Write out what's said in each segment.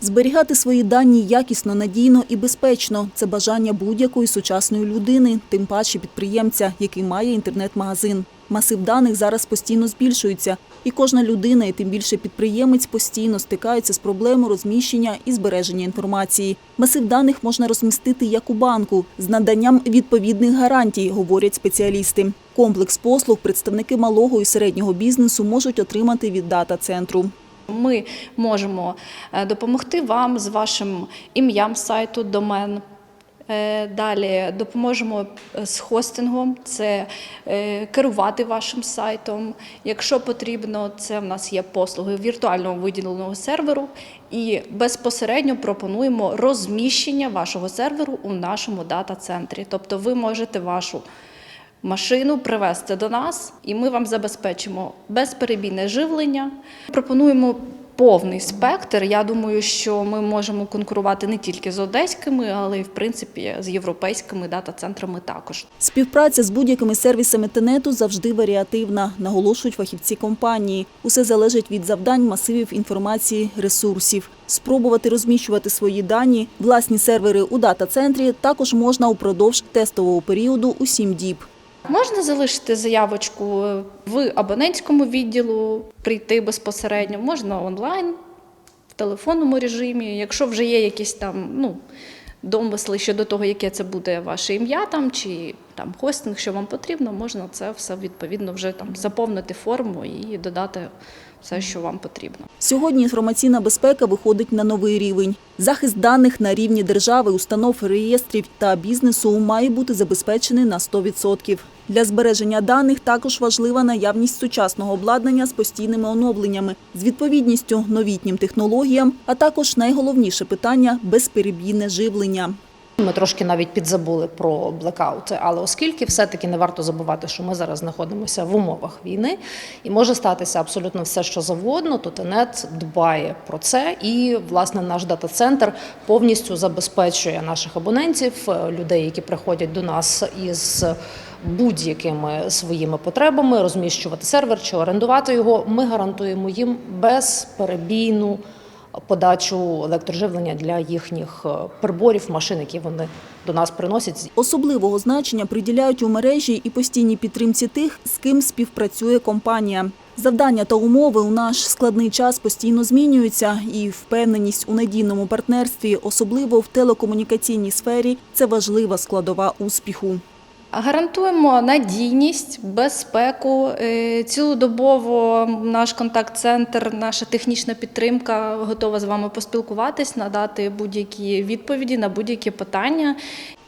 Зберігати свої дані якісно, надійно і безпечно це бажання будь-якої сучасної людини, тим паче підприємця, який має інтернет-магазин. Масив даних зараз постійно збільшується, і кожна людина, і тим більше підприємець, постійно стикаються з проблемою розміщення і збереження інформації. Масив даних можна розмістити як у банку з наданням відповідних гарантій, говорять спеціалісти. Комплекс послуг представники малого і середнього бізнесу можуть отримати від дата-центру. Ми можемо е, допомогти вам з вашим ім'ям сайту, домен. Е, Далі допоможемо е, з хостингом, це керувати вашим сайтом. Якщо потрібно, це в нас є послуги віртуального виділеного серверу і безпосередньо пропонуємо розміщення вашого серверу у нашому дата-центрі. Тобто ви можете вашу машину привезти до нас, і ми вам забезпечимо безперебійне живлення. Пропонуємо повний спектр. Я думаю, що ми можемо конкурувати не тільки з одеськими, але й в принципі з європейськими дата-центрами також. Співпраця з будь-якими сервісами тенету завжди варіативна, наголошують фахівці компанії. Усе залежить від завдань, масивів інформації, ресурсів. Спробувати розміщувати свої дані, власні сервери у дата-центрі також можна упродовж тестового періоду у 7 діб. Можна залишити заявочку в абонентському відділу, прийти безпосередньо, можна онлайн, в телефонному режимі. Якщо вже є якісь там ну, домисли щодо того, яке це буде ваше ім'я там, чи там хостинг, що вам потрібно, можна це все відповідно вже там заповнити форму і додати все, що вам потрібно. Сьогодні інформаційна безпека виходить на новий рівень. Захист даних на рівні держави, установ, реєстрів та бізнесу має бути забезпечений на 100%. Для збереження даних також важлива наявність сучасного обладнання з постійними оновленнями, з відповідністю новітнім технологіям, а також найголовніше питання безперебійне живлення. Ми трошки навіть підзабули про блекаути, але оскільки все-таки не варто забувати, що ми зараз знаходимося в умовах війни, і може статися абсолютно все, що завгодно, то ТЕНЕТ дбає про це. І власне наш дата-центр повністю забезпечує наших абонентів, е, людей, які приходять до нас із будь-якими своїми потребами, розміщувати сервер чи орендувати його. Ми гарантуємо їм безперебійну подачу електроживлення для їхніх е, приборів, машин, які вони до нас приносять. Особливого значення приділяють у мережі і постійній підтримці тих, з ким співпрацює компанія. Завдання та умови у наш складний час постійно змінюються, і впевненість у надійному партнерстві, особливо в телекомунікаційній сфері, це важлива складова успіху. Гарантуємо надійність, безпеку. Е, Цілодобово наш контакт-центр, наша технічна підтримка готова з вами поспілкуватись, надати будь-які відповіді на будь-які питання.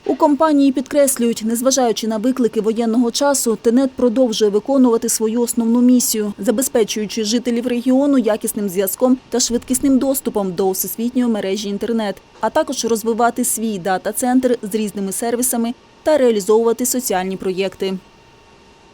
У компанії підкреслюють, незважаючи на виклики воєнного часу, ТЕНЕТ продовжує виконувати свою основну місію, забезпечуючи жителів регіону якісним зв'язком та швидкісним доступом до всесвітньої мережі інтернет, а також розвивати свій дата-центр з різними сервісами та реалізовувати соціальні проєкти.